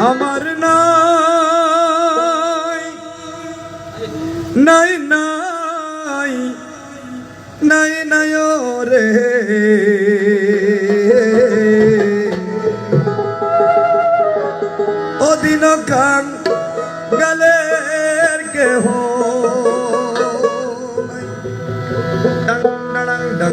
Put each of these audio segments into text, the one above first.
আমার নাই। নাই নাই নাই নাই রে অদিন কাং গালের কেহ ডাং ডাং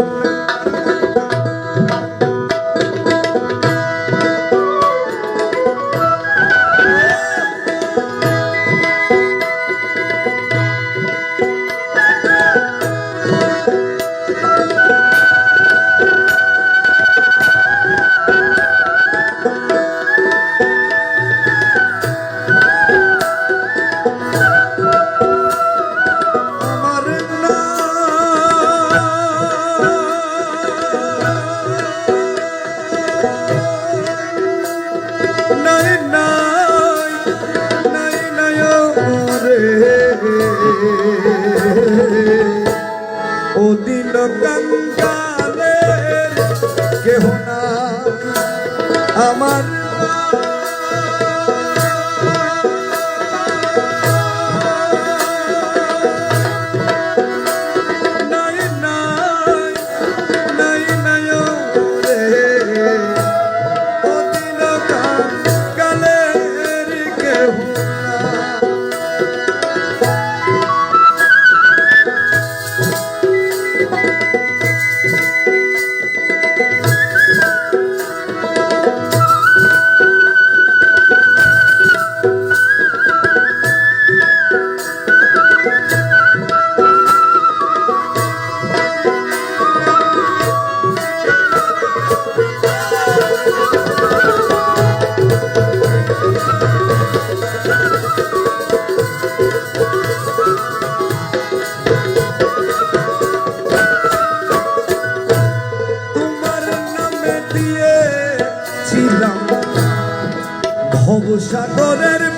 ও দিল গঙ্গালের কেহ না আমার দিয়েছিলাম ভবসাগরের